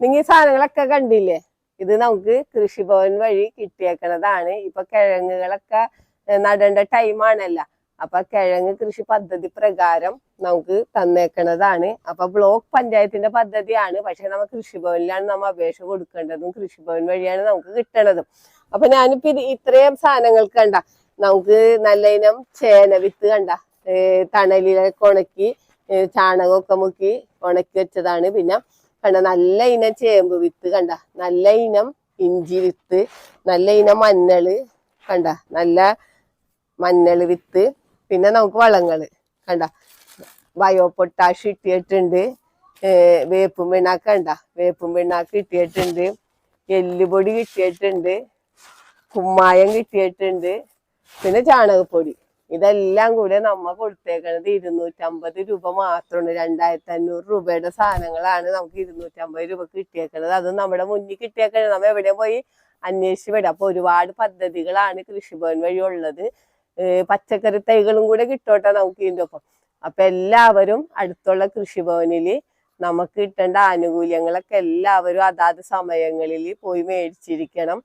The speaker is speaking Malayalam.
നിങ്ങൾ ഈ സാധനങ്ങളൊക്കെ കണ്ടില്ലേ? ഇത് നമുക്ക് കൃഷിഭവൻ വഴി കിട്ടിയേക്കണതാണ്. ഇപ്പൊ കിഴങ്ങുകളൊക്കെ നടേണ്ട ടൈമാണല്ല അപ്പൊ കിഴങ്ങ് കൃഷി പദ്ധതി പ്രകാരം നമുക്ക് തന്നേക്കണതാണ്. അപ്പൊ ബ്ലോക്ക് പഞ്ചായത്തിന്റെ പദ്ധതിയാണ്. പക്ഷെ നമുക്ക് കൃഷിഭവനിലാണ് നമ്മൾ അപേക്ഷ കൊടുക്കേണ്ടതും കൃഷിഭവൻ വഴിയാണ് നമുക്ക് കിട്ടണതും. അപ്പൊ ഞാനിപ്പോ ഇത് ഇത്രയും സാധനങ്ങൾ കണ്ട നമുക്ക് നല്ല ഇനം ചേന വിത്ത് കണ്ട തണലിലൊക്കെ ഉണക്കി ചാണകമൊക്കെ മുക്കി ഉണക്കി വെച്ചതാണ്. പിന്നെ കണ്ട നല്ല ഇനം ചേമ്പ് വിത്ത് കണ്ട. നല്ല ഇനം ഇഞ്ചി വിത്ത് നല്ല ഇനം മഞ്ഞൾ കണ്ട. നല്ല മഞ്ഞൾ വിത്ത് പിന്നെ നമുക്ക് വളങ്ങൾ കണ്ട. ബയോ പൊട്ടാഷ് ഇട്ടിട്ടുണ്ട് ഏഹ് വേപ്പും പിണ്ണാക്ക് കണ്ട. വേപ്പും പിണ്ണാക്ക് കിട്ടിയിട്ടുണ്ട് എല്ലുപൊടി കിട്ടിയിട്ടുണ്ട് കുമ്മായം കിട്ടിയിട്ടുണ്ട് പിന്നെ ചാണകപ്പൊടി. ഇതെല്ലാം കൂടെ നമ്മ കൊടുത്തേക്കണത് ഇരുന്നൂറ്റമ്പത് രൂപ മാത്രമാണ്. രണ്ടായിരത്തി അഞ്ഞൂറ് രൂപയുടെ സാധനങ്ങളാണ് നമുക്ക് ഇരുന്നൂറ്റമ്പത് രൂപ കിട്ടിയേക്കണത്. അത് നമ്മുടെ മുന്നിൽ കിട്ടിയേക്കണത്. നമ്മൾ എവിടെ പോയി അന്വേഷിച്ച് വിടാം അപ്പൊ ഒരുപാട് പദ്ധതികളാണ് കൃഷിഭവൻ വഴി ഉള്ളത്. പച്ചക്കറി തൈകളും കൂടെ കിട്ടോട്ടെ നമുക്ക് ഇതിന്റെ ഒപ്പം. അപ്പൊ എല്ലാവരും അടുത്തുള്ള കൃഷിഭവനിൽ നമുക്ക് കിട്ടേണ്ട ആനുകൂല്യങ്ങളൊക്കെ എല്ലാവരും അതാത് സമയങ്ങളിൽ പോയി മേടിച്ചിരിക്കണം.